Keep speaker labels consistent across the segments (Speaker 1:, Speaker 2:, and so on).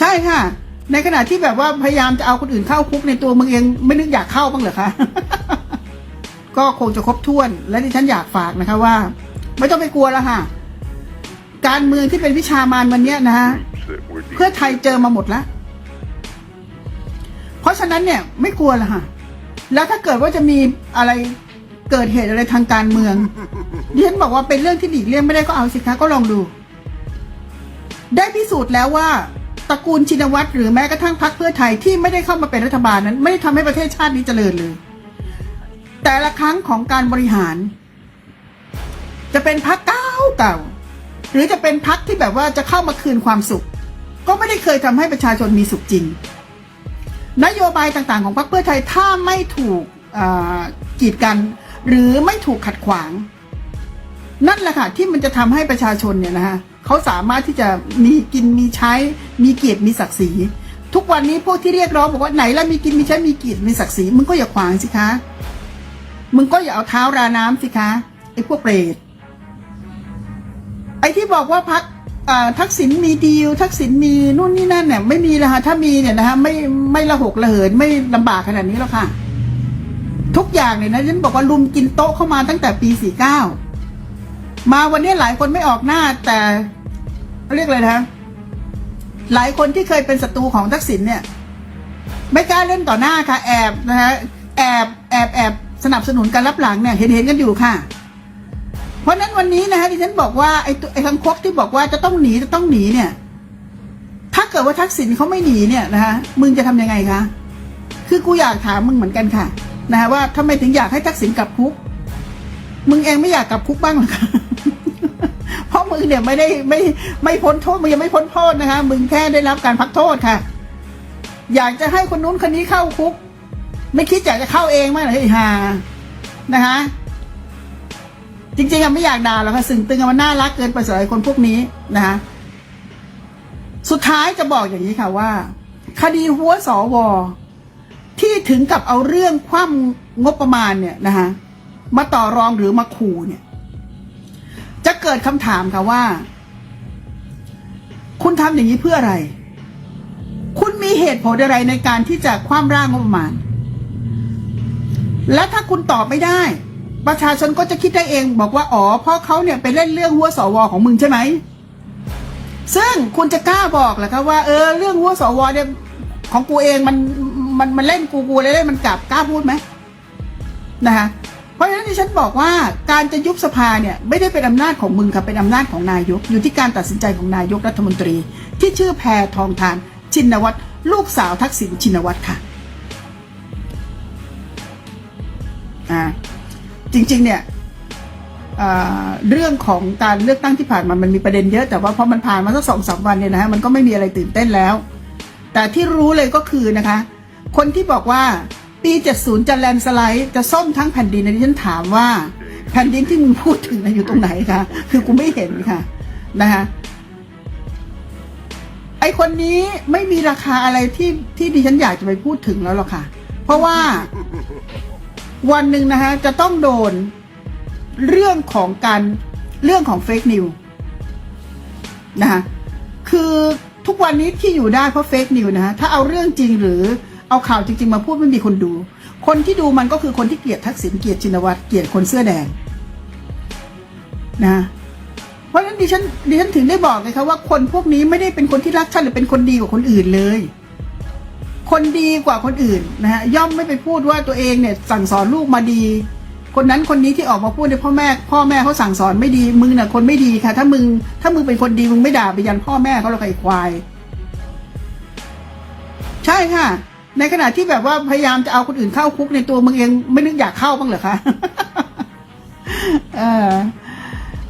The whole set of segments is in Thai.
Speaker 1: ใช่ค่ะ ในขณะที่แบบว่าพยายามจะเอาคนอื่นเข้าคุกในตัวมึงเองไม่นึกอยากเข้าบ้างเหรอคะ ก็คงจะครบถ้วน และที่ฉันอยากฝากนะคะว่า ไม่ต้องไปกลัวแล้วค่ะ การเมืองที่เป็นวิชามารวันเนี้ยนะฮะเพื่อไทยเจอมาหมดแล้ว เพราะฉะนั้นเนี่ยไม่กลัวละค่ะ แล้วถ้าเกิดว่าจะมีอะไรเกิดเหตุอะไรทางการเมืองดิฉันบอกว่าเป็นเรื่องที่หลีกเลี่ยงไม่ได้ก็เอาสิคะก็ลองดู ได้พิสูจน์แล้วว่า ตระกูลชินวัตรหรือแม้กระทั่งพรรคเพื่อไทยที่ไม่ได้เข้ามาเป็นรัฐบาลนั้น ไม่ได้ทำให้ประเทศชาตินี้เจริญเลย แต่ละครั้งของการบริหาร จะเป็นพรรคเก่าเก่าๆหรือจะเป็นพรรคที่แบบว่าจะเข้ามาคืนความสุข ก็ไม่ได้เคยทำให้ประชาชนมีสุขจริง นโยบายต่างๆ ของพรรคเพื่อไทยถ้าไม่ถูกกีดกัน หรือไม่ถูกขัดขวาง นั่นแหละค่ะที่มันจะทำให้ประชาชนเนี่ยนะฮะ เขาสามารถที่จะมีกินมีใช้ มีเกียรติมีศักดิ์ศรี ทุกวันนี้พวกที่เรียกร้องบอกว่าไหนแล้วมีกินมีใช้มีเกียรติมีศักดิ์ศรีมึงก็อย่าขวางสิคะมึงก็อย่าเอาเท้าราน้ำสิคะไอ้พวกเปรตไอ้ที่บอกว่าพักทักษิณมีดีลทักษิณมีนู่นนี่นั่นเนี่ยไม่มีแล้วค่ะถ้ามีเนี่ยนะฮะไม่ไม่ระหกระเหินไม่ลำบากขนาดนี้แล้วค่ะ ทุกอย่างเนี่ยนะฉันบอกว่าลุมกินโต๊ะเข้ามาตั้งแต่ปีสี่เก้ามาวันนี้หลายคนไม่ออกหน้าแต่ เรียกเลยนะหลายคนที่เคยเป็นศัตรูของทักษิณเนี่ย ไม่กล้าเล่นต่อหน้าค่ะ แอบนะฮะแอบแอบแอบสนับสนุนการรับหลังเนี่ยเห็นเห็นกันอยู่ค่ะ เพราะนั้นวันนี้นะฮะที่ฉันบอกว่าไอ้ไอ้คังคกที่บอกว่าจะต้องหนีจะต้องหนีเนี่ย ถ้าเกิดว่าทักษิณเขาไม่หนีเนี่ยนะฮะมึงจะทำยังไงคะคือกูอยากถามมึงเหมือนกันค่ะนะฮะว่าทำไมถึงอยากให้ทักษิณกลับคุก มึงเองไม่อยากกลับคุกบ้างเหรอคะ มึงเนี่ยไม่ได้ไม่ไม่พ้นโทษมึงยังไม่พ้นโทษนะคะมึงแค่ได้รับการพักโทษค่ะ อยากจะให้คนนู้นคนนี้เข้าคุก ไม่คิดอยากจะเข้าเองมั้างเหรอไอ้ห่านะคะจริงๆอะไม่อยากด่าหรอกค่ะสึ่งตึงอะมันน่ารักเกินไปสำหรับคนพวกนี้นะคะสุดท้ายจะบอกอย่างนี้ค่ะว่า คดีหัวสวที่ถึงกับเอาเรื่องคว่ำงบประมาณเนี่ยนะคะมาต่อรองหรือมาขู่เนี่ย จะเกิดคำถามค่ะว่า คุณทำอย่างนี้เพื่ออะไร คุณมีเหตุผลอะไรในการที่จะคว่ำร่างงบประมาณ และถ้าคุณตอบไม่ได้ ประชาชนก็จะคิดได้เองบอกว่าอ๋อเพราะเขาเนี่ยไปเล่นเรื่องหัวสวของมึงใช่ไหมซึ่งคุณจะกล้าบอกเหรอคะว่าเออเรื่องหัวสวเนี่ยของกูเองมันมันมันเล่นกูกูเลยเล่นมันกลับกล้าพูดไหมนะคะ เพราะฉะนั้นที่ฉันบอกว่าการจะยุบสภาเนี่ยไม่ได้เป็นอำนาจของมึงค่ะเป็นอำนาจของนายก อยู่ที่การตัดสินใจของนายกรัฐมนตรี ที่ชื่อแพทองทาน ชินวัตรลูกสาวทักษิณชินวัตรค่ะอ่าจริงๆเนี่ยอ่าเรื่องของการเลือกตั้งที่ผ่านมามันมีประเด็นเยอะแต่ว่าพอมันผ่านมาสักสองสามวันเนี่ยนะฮะมันก็ไม่มีอะไรตื่นเต้นแล้ว แต่ที่รู้เลยก็คือนะคะ คนที่บอกว่า ปี 70 จะแลนสไลด์จะส้มทั้งแผ่นดินในที่ฉันถามว่า แผ่นดินที่มึงพูดถึงนะอยู่ตรงไหนคะคือกูไม่เห็นค่ะนะคะไอคนนี้ไม่มีราคาอะไรที่ที่ดิฉันอยากจะไปพูดถึงแล้วหรอกค่ะ เพราะว่าวันหนึ่งนะคะจะต้องโดนเรื่องของการเรื่องของเฟกนิวนะคะคือทุกวันนี้ที่อยู่ได้เพราะเฟกนิวนะฮะถ้าเอาเรื่องจริงหรือ เอาข่าวจริง ๆ มาพูดไม่มีคนดู คนที่ดูมันก็คือคนที่เกลียดทักษิณเกลียดชินวัตรเกลียดคนเสื้อแดงนะเพราะฉะนั้นดิฉันดิฉันถึงได้บอกไงคะว่าคนพวกนี้ไม่ได้เป็นคนที่รักชาติหรือเป็นคนดีกว่าคนอื่นเลย คนดีกว่าคนอื่นนะฮะย่อมไม่ไปพูดว่าตัวเองเนี่ย สั่งสอนลูกมาดี คนนั้นคนนี้ที่ออกมาพูดในยพ่อแม่ พ่อแม่เขาสั่งสอนไม่ดีมึงน่ะคนไม่ดีค่ะ ถ้ามึง ถ้ามึงเป็นคนดีมึงไม่ด่าไปยันพ่อแม่เขาหรอกไอ้ควาย ใช่ค่ะ ในขณะที่แบบว่าพยายามจะเอาคนอื่นเข้าคุกในตัวมึงเองไม่นึกอยากเข้าบ้างเหรอคะเออ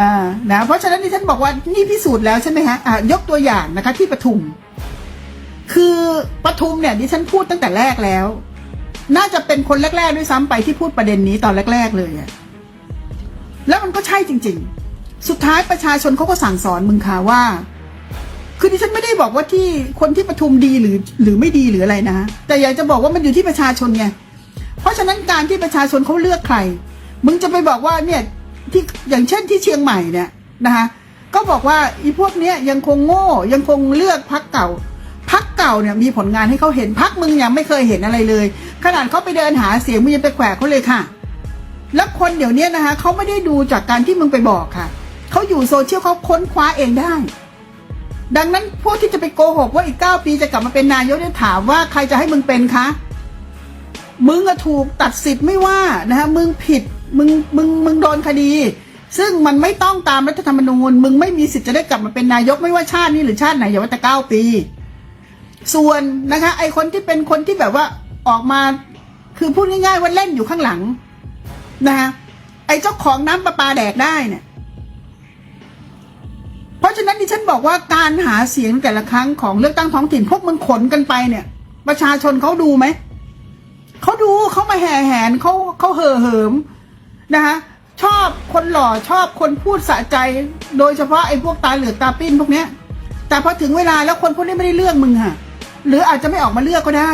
Speaker 1: อ่านะเพราะฉะนั้นที่ฉันบอกว่านี่พิสูจน์แล้วใช่ไหมฮะอะยกตัวอย่างนะคะ ที่ปทุม คือปทุมเนี่ยดิฉันพูดตั้งแต่แรกแล้ว น่าจะเป็นคนแรก ๆ ด้วยซ้ำไปที่พูดประเด็นนี้ตอนแรก ๆ เลยอะแล้วมันก็ใช่จริง ๆ สุดท้ายประชาชนเขาก็สั่งสอนมึงค่ะว่า คือดิฉันไม่ได้บอกว่าที่คนที่ปทุมดีหรือหรือไม่ดีหรืออะไรนะแต่อยากจะบอกว่ามันอยู่ที่ประชาชนไงเพราะฉะนั้นการที่ประชาชนเขาเลือกใคร มึงจะไปบอกว่าเนี่ยที่อย่างเช่นที่เชียงใหม่เนี่ยนะคะก็บอกว่าอีพวกเนี้ยยังคงโง่ยังคงเลือกพักเก่าพักก่าเนี่ยมีผลงานให้เขาเห็นพักมึงยังไม่เคยเห็นอะไรเลย ขนาดเขาไปเดินหาเสียงมึงยังไปแขวะเขาเลยค่ะ แล้วคนเดี๋ยวนี้นะคะเขาไม่ได้ดูจากการที่มึงไปบอกค่ะเขาอยู่โซเชียลเขาค้นคว้าเองได้ ดังนั้นพวกที่จะไปโกหกว่าอีกเก้าปีจะกลับมาเป็นนายกเนี่ยถามว่าใครจะให้มึงเป็นคะมึงอะถูกตัดสิทธิ์ไม่ว่านะฮะมึงผิดมึงมึงมึงโดนคดี ซึ่งมันไม่ต้องตามรัฐธรรมนูญ มึงไม่มีสิทธิ์จะได้กลับมาเป็นนายกไม่ว่าชาตินี้หรือชาติไหนอย่าว่าแต่เก้าปี ส่วนนะคะ ไอคนที่เป็นคนที่แบบว่าออกมาคือพูดง่ายๆว่าเล่นอยู่ข้างหลังนะคะไอเจ้าของน้ำประปาแดกได้เนี่ย ฉันบอกว่าการหาเสียงแต่ละครั้งของเลือกตั้งท้องถิ่นพวกมึงขนกันไปเนี่ย ประชาชนเขาดูไหมเขาดูเขามาแห่แหนเขาเขาเห่อเหิมนะคะชอบคนหล่อชอบคนพูดสะใจ โดยเฉพาะไอ้พวกตาเหลือกตาปิ้นพวกเนี้ย แต่พอถึงเวลาแล้วคนพวกนี้ไม่ได้เลือกมึงค่ะหรืออาจจะไม่ออกมาเลือกก็ได้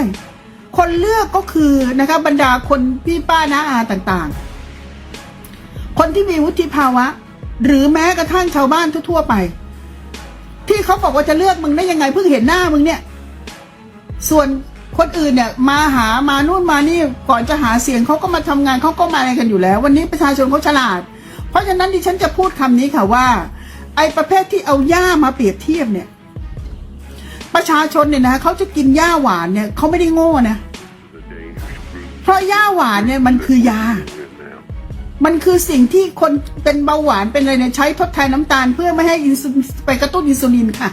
Speaker 1: คนเลือกก็คือนะคะบรรดาคนพี่ป้าน้าอาต่างๆ คนที่มีวุฒิภาวะ หรือแม้กระทั่งชาวบ้านทั่วๆไป ที่เขาบอกว่าจะเลือกมึงได้ยังไงเพิ่งเห็นหน้ามึงเนี่ย ส่วนคนอื่นเนี่ย มาหามานู่นมานี่ก่อนจะหาเสียงเขาก็มาทำงานเขาก็มาอะไรกันอยู่แล้ว วันนี้ประชาชนเขาฉลาด เพราะฉะนั้นดิฉันจะพูดคำนี้ค่ะว่า ไอ้ประเภทที่เอาหญ้ามาเปรียบเทียบเนี่ย ประชาชนเนี่ยนะเขาจะกินหญ้าหวานเนี่ยเขาไม่ได้โง่นะเพราะหญ้าหวานเนี่ยมันคือยา มันคือสิ่งที่คนเป็นเบาหวานเป็นอะไรเนี่ยใช้ทดแทนน้ำตาล เพื่อไม่ให้อินซูไปกระตุ้นอินซูลินค่ะ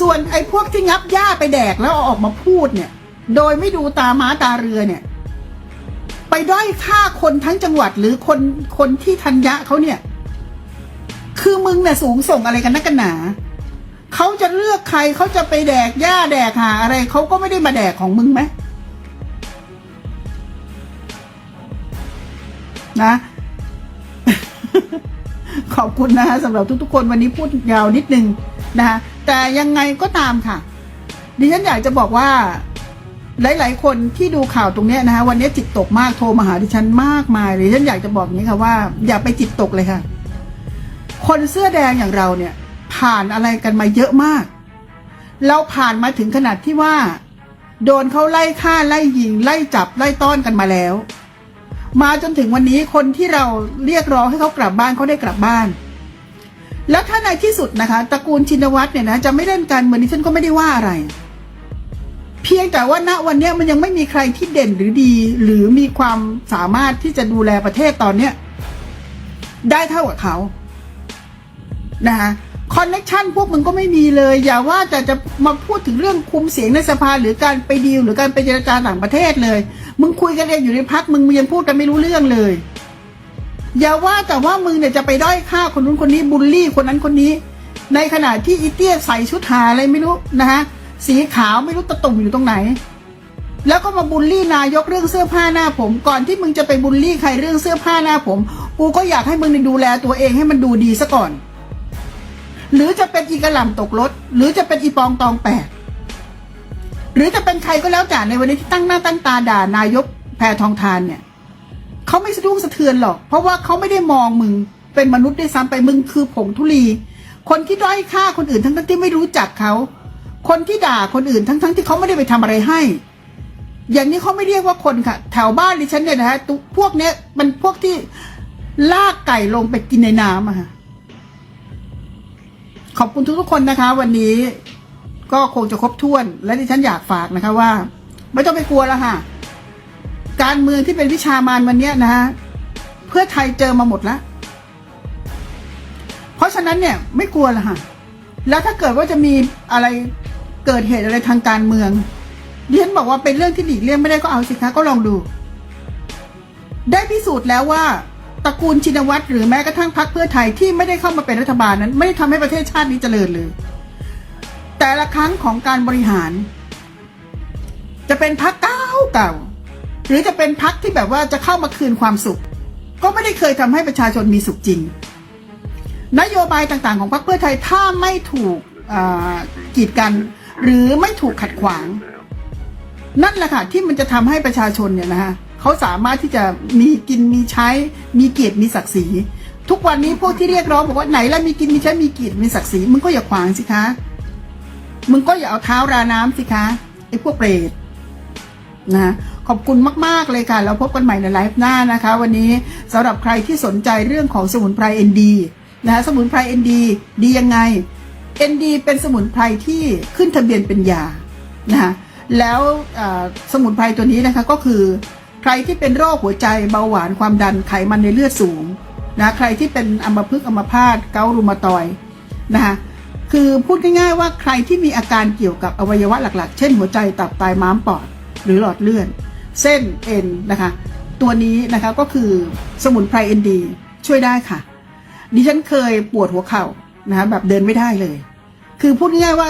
Speaker 1: ส่วนไอ้พวกที่งับหญ้าไปแดกแล้วเอาออกมาพูดเนี่ย โดยไม่ดูตาม้าตาเรือเนี่ย ไปด้อยค่าคนทั้งจังหวัดหรือคนคนที่ทันยะเขาเนี่ย คือมึงเนี่ยสูงส่งอะไรกันนักกันหนาเขาจะเลือกใครเขาจะไปแดกหญ้าแดกหาอะไรเขาก็ไม่ได้มาแดกของมึงไหม นะ ขอบคุณนะคะสำหรับทุกๆคนวันนี้พูดยาวนิดนึงนะคะแต่ยังไงก็ตามค่ะ ดิฉันอยากจะบอกว่า หลาย ๆ คนที่ดูข่าวตรงนี้นะคะวันนี้จิตตกมากโทรมาหาดิฉันมากมายเลยดิฉันอยากจะบอกอย่างนี้ค่ะว่า อย่าไปจิตตกเลยค่ะ คนเสื้อแดงอย่างเราเนี่ย ผ่านอะไรกันมาเยอะมาก เราผ่านมาถึงขนาดที่ว่า โดนเขาไล่ฆ่าไล่ยิง ไล่จับไล่ต้อนกันมาแล้ว มาจนถึงวันนี้คนที่เราเรียกร้องให้เขากลับบ้านเขาได้กลับบ้าน แล้วถ้าในที่สุดนะคะตระกูลชินวัตรเนี่ยนะจะไม่เล่นการเมืองดิฉันก็ไม่ได้ว่าอะไร เพียงแต่ว่าณวันนี้มันยังไม่มีใครที่เด่นหรือดี หรือมีความสามารถที่จะดูแลประเทศตอนเนี้ยได้เท่ากับเขานะคะคอนเนคชันพวกมึงก็ไม่มีเลย อย่าว่าแต่จะมาพูดถึงเรื่องคุมเสียงในสภาหรือการไปดีลหรือการไปเจรจาต่างประเทศเลยมึงคุยกันเองอยู่ในพักมึงมึงยังพูดกันไม่รู้เรื่องเลย อย่าว่าแต่ว่ามึงเนี่ยจะไปด้อยค่าคนนู้นคนนี้บูลลี่คนนั้นคนนี้ ในขณะที่อีเตี้ยใส่ชุดหาอะไรไม่รู้นะฮะสีขาวไม่รู้ตะตุ่มอยู่ตรงไหน แล้วก็มาบูลลี่นายกเรื่องเสื้อผ้าหน้าผม ก่อนที่มึงจะไปบูลลี่ใครเรื่องเสื้อผ้าหน้าผม กูก็อยากให้มึงเนี่ยดูแลตัวเองให้มันดูดีซะก่อน หรือจะเป็นอีกระหล่ำตกรถหรือจะเป็นอีปองตองแปด หรือจะเป็นใครก็แล้วแต่ในวันนี้ที่ตั้งหน้าตั้งตาด่านายกแพทองทานเนี่ยเขาไม่สะดุ้งสะเทือนหรอก เพราะว่าเขาไม่ได้มองมึงเป็นมนุษย์ได้วยซ้ำไปมึงคือผงธุลี คนที่ด้อยค่าคนอื่นทั้งๆที่ไม่รู้จักเขา คนที่ด่าคนอื่นทั้งๆที่เขาไม่ได้ไปทำอะไรให้ อย่างนี้เขาไม่เรียกว่าคนค่ะ แถวบ้านดิฉันเนี่ยนะฮะตุพวกเนี้ยมันพวกที่ลากไก่ลงไปกินในน้ำอะค่ะขอบคุณทุกๆคนนะคะ วันนี้ ก็คงจะครบถ้วน และที่ฉันอยากฝากนะคะว่า ไม่ต้องไปกลัวแล้วค่ะ การเมืองที่เป็นวิชามานวันเนี้ยนะฮะเพื่อไทยเจอมาหมดแล้ว เพราะฉะนั้นเนี่ย ไม่กลัวแล้วค่ะ แล้วถ้าเกิดว่าจะมีอะไรเกิดเหตุอะไรทางการเมืองดิฉันบอกว่าเป็นเรื่องที่หลีกเลี่ยงไม่ได้ก็เอาสิคะก็ลองดู ได้พิสูจน์แล้วว่าตระกูลชินวัตรหรือแม้กระทั่งพรรคเพื่อไทยที่ไม่ได้เข้ามาเป็นรัฐบาลนั้น ไม่ได้ทำให้ประเทศชาตินี้เจริญเลย แต่ละครั้งของการบริหาร จะเป็นพรรคเก่าเก่า หรือจะเป็นพรรคที่แบบว่าจะเข้ามาคืนความสุข ก็ไม่ได้เคยทำให้ประชาชนมีสุขจริง นโยบายต่างๆ ของพรรคเพื่อไทยถ้าไม่ถูกกีดกัน หรือไม่ถูกขัดขวาง นั่นแหละค่ะที่มันจะทำให้ประชาชนเนี่ยนะฮะเขาสามารถที่จะมีกินมีใช้ มีเกียรติมีศักดิ์ศรีทุกวันนี้พวกที่เรียกร้องบอกว่าไหนแล้วมีกินมีใช้มีเกียรติมีศักดิ์ศรีมึงก็อย่าขวางสิคะ มึงก็อย่าเอาเท้าราน้ำสิคะไอ้พวกเปรตนะขอบคุณมาก ๆ เลยค่ะแล้วพบกันใหม่ในไลฟ์หน้านะคะ วันนี้สำหรับใครที่สนใจเรื่องของสมุนไพร ND นะคะสมุนไพร ND ดีดียังไง ND เป็นสมุนไพรที่ขึ้นทะเบียนเป็นยานะคะแล้วสมุนไพรตัวนี้นะคะก็คือ ใครที่เป็นโรคหัวใจเบาหวานความดันไขมันในเลือดสูงนะใครที่เป็นอัมพฤกษ์อัมพาตเกาต์รูมาตอยนะคะ คือพูดง่ายๆว่าใครที่มีอาการเกี่ยวกับอวัยวะหลักๆ เช่นหัวใจตับไตม้ามปอด หรือหลอดเลือดเส้นเอ็นนะคะ ตัวนี้นะคะก็คือสมุนไพรเอ็นดีช่วยได้ค่ะ ดิฉันเคยปวดหัวเข่านะคะแบบเดินไม่ได้เลย คือพูดง่ายๆว่า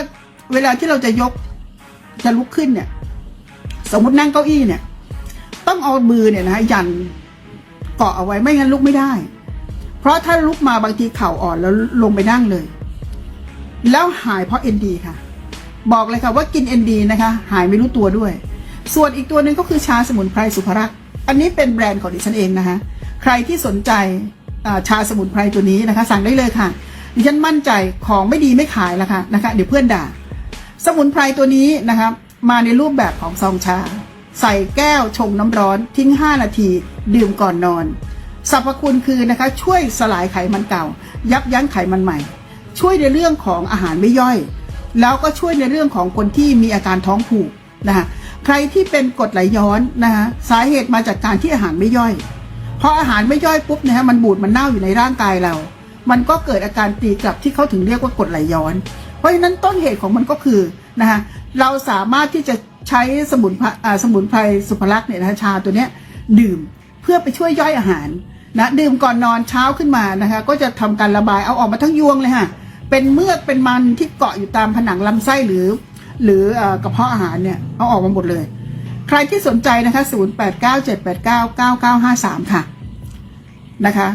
Speaker 1: เวลาที่เราจะยกจะลุกขึ้นเนี่ย สมมตินั่งเก้าอี้เนี่ย ต้องเอามือเนี่ยนะยันเกาะเอาไว้ไม่งั้นลุกไม่ได้ เพราะถ้าลุกมาบางทีเข่าอ่อนแล้วลงไปนั่งเลย แล้วหายเพราะเอ็นดีค่ะ บอกเลยค่ะว่ากินเอ็นดีนะคะ หายไม่รู้ตัวด้วย ส่วนอีกตัวหนึ่งก็คือชาสมุนไพรสุภรักษ์อันนี้เป็นแบรนด์ของดิฉันเองนะคะ ใครที่สนใจชาสมุนไพรตัวนี้นะคะ สั่งได้เลยค่ะ ดิฉันมั่นใจของไม่ดีไม่ขายแล้วค่ะนะคะ เดี๋ยวเพื่อนด่า สมุนไพรตัวนี้นะครับมาในรูปแบบของซองชา ใส่แก้วชงน้ำร้อนทิ้ง 5 นาที ดื่มก่อนนอนสรรพคุณคือนะคะ ช่วยสลายไขมันเก่า ยับยั้งไขมันใหม่ ช่วยในเรื่องของอาหารไม่ย่อย แล้วก็ช่วยในเรื่องของคนที่มีอาการท้องผูกนะคะใครที่เป็นกรดไหลย้อนนะคะสาเหตุมาจากการที่อาหารไม่ย่อยพออาหารไม่ย่อยปุ๊บนะฮะมันบูดมันเน่าอยู่ในร่างกายเรา มันก็เกิดอาการตีกลับที่เขาถึงเรียกว่ากรดไหลย้อน เพราะฉะนั้นต้นเหตุของมันก็คือนะคะเราสามารถที่จะใช้สมุนไพรสมุนไพรสุภลักษณ์เนี่ยนะคะชาตัวเนี้ยดื่มเพื่อไปช่วยย่อยอาหารนะดื่มก่อนนอนเช้าขึ้นมานะคะก็จะทำการระบายเอาออกมาทั้งยวงเลยค่ะ เป็นเมือกเป็นมันที่เกาะอยู่ตามผนังลำไส้หรือ หรือกระเพาะอาหารเนี่ยเอาออกมาหมดเลย ใครที่สนใจนะคะ 0897899953 ค่ะนะคะ